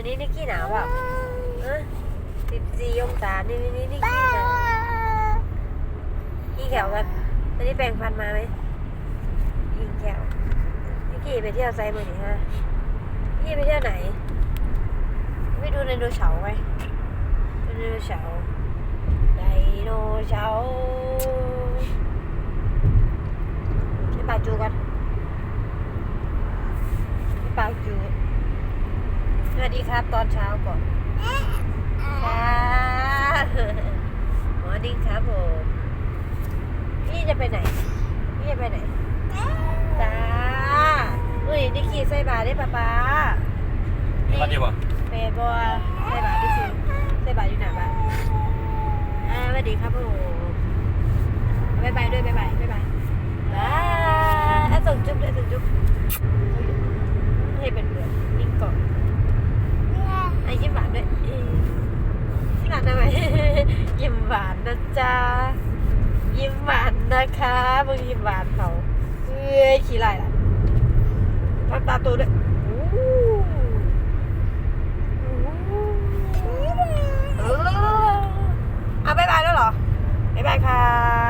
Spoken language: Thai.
วันนี้นิกกี้หนาวเปล่าสิบสี่องศา นี่นี่นี่นิกกี้หนาวขี้แขวกันวันนี้แปรงฟันมาไหมขี้แขวนิกกี้ไปเที่ยวไซมือหนิฮะนิกกี้ไปเที่ยวไหน ไม่ดูไดโนเสาร์ไหมดูไดโนเสาร์ไดโนเสาร์ไปปาจูกันไปปาจูส วัสดีครับตอนเช้าก่อนค่ะหมอดิ้งครับผมพี่จะไปไหน พี่จะไปไหนจ้าอุ้ยนี่ขี่ใส่บาทได้ปะป๊ามีวัดอยู่บ่เปย์บัวใส่บาทดิสิใส่บาทอยู่ไหนบ้างอ่าสวัสดีครับผมบ๊ายบายด้วยบ๊ายบายบ๊ายบายบายอะส่งจุ๊บด้วยส่งจุ๊บให้เป็นเพื่อนนิ่งก่อน ยิ้มหวานนะจ๊ะยิ้มหวานนะคะมึงยิ้มหวานเขาเอ้ยขี้ไรล่ะตาตาตัวด้วยเอาบายบายแล้วเหรอบายบายค่ะ